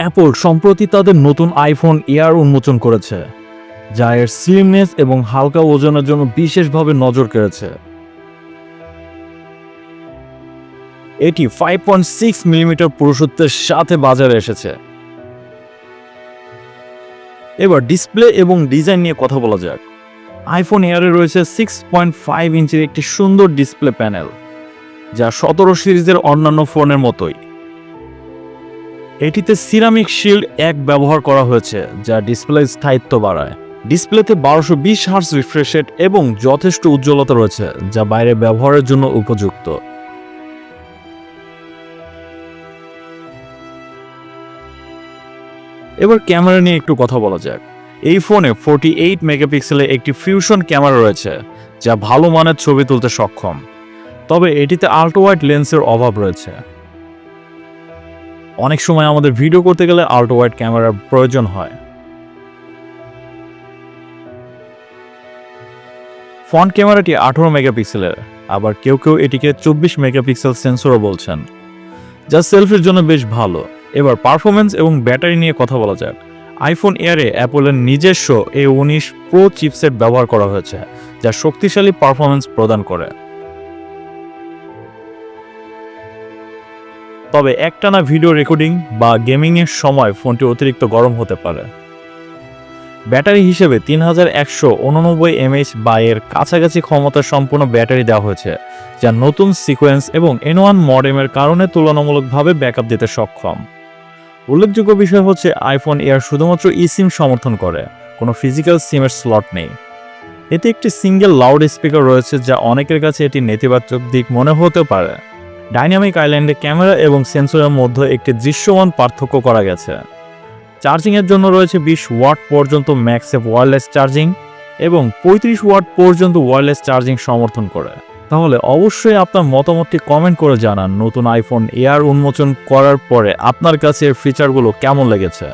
Apple সম্প্রতি তাদের নতুন আইফোন এয়ার উন্মোচন করেছে, যা এর স্লিমনেস এবং হালকা ওজনের জন্য বিশেষভাবে নজর কেড়েছে। এটি ফাইভ পয়েন্ট সিক্স মিলিমিটার পুরুষত্বের সাথে বাজারে এসেছে। এবার ডিসপ্লে এবং ডিজাইন নিয়ে কথা বলা যাক। আইফোন এয়ারে রয়েছে সিক্স পয়েন্ট ফাইভ ইঞ্চির একটি সুন্দর ডিসপ্লে প্যানেল যা সতেরো সিরিজের অন্যান্য ফোনের মতোই। এটিতে সিরামিক শিল্ড এক ব্যবহার করা হয়েছে, যা ডিসপ্লে স্থায়িত্ব বাড়ায়। ডিসপ্লেতে বারোশো বিশ হার্স রিফ্রেশেট এবং যথেষ্ট উজ্জ্বলতা রয়েছে, যা বাইরে ব্যবহারের জন্য উপযুক্ত। এবার ক্যামেরা নিয়ে একটু কথা বলা যাক। এই ফোনে ফোরটি এইট মেগাপিক্সেলের একটি ফিউশন ক্যামেরা রয়েছে, যা ভালো মানের ছবি তুলতে সক্ষম। তবে এটিতে আল্ট্রাওয়াইড লেন্সের অভাব রয়েছে। অনেক সময় আমাদের ভিডিও করতে গেলে আল্ট্রাওয়াইড ক্যামেরার প্রয়োজন হয়। ফ্রন্ট ক্যামেরাটি আঠারো মেগাপিক্সেলের, আবার কেউ কেউ এটিকে চব্বিশ মেগাপিক্সেল সেন্সরও বলছেন। যা সেলফির জন্য বেশ ভালো। এবার পারফরমেন্স এবং ব্যাটারি নিয়ে কথা বলা যাক। আইফোন এয়ারে অ্যাপলের নিজস্ব এ উনিশ প্রো চিপসেট ব্যবহার করা হয়েছে, যা শক্তিশালী পারফরমেন্স প্রদান করে। তবে একটানা ভিডিও রেকর্ডিং বা গেমিংয়ের সময় ফোনটি অতিরিক্ত গরম হতে পারে। ব্যাটারি হিসেবে তিন হাজার একশো উননব্বই এমএইচ বা এর কাছাকাছি ক্ষমতা সম্পূর্ণ ব্যাটারি দেওয়া হয়েছে, যা নতুন সিকোয়েন্স এবং এন ওয়ান মডেমের কারণে তুলনামূলকভাবে ব্যাকআপ দিতে সক্ষম। উল্লেখযোগ্য বিষয় হচ্ছে আইফোন এয়ার শুধুমাত্র ই সিম সমর্থন করে, কোনো ফিজিক্যাল সিমের স্লট নেই। এতে একটি সিঙ্গেল লাউড স্পিকার রয়েছে যা অনেকের কাছে এটি নেতিবাচক দিক মনে হতে পারে। ডাইনামিক আইল্যান্ডে ক্যামেরা এবং সেন্সরের মধ্যে একটি দৃশ্যমান পার্থক্য করা গেছে। চার্জিংয়ের জন্য রয়েছে বিশ ওয়াট পর্যন্ত ম্যাক্সেপ ওয়্যারলেস চার্জিং এবং পঁয়ত্রিশ ওয়াট পর্যন্ত ওয়্যারলেস চার্জিং সমর্থন করে। তাহলে অবশ্যই আপনার মতামতটি কমেন্ট করে জানান। নতুন আইফোন এয়ার উন্মোচন করার পরে আপনার কাছে এর ফিচারগুলো কেমন লেগেছে?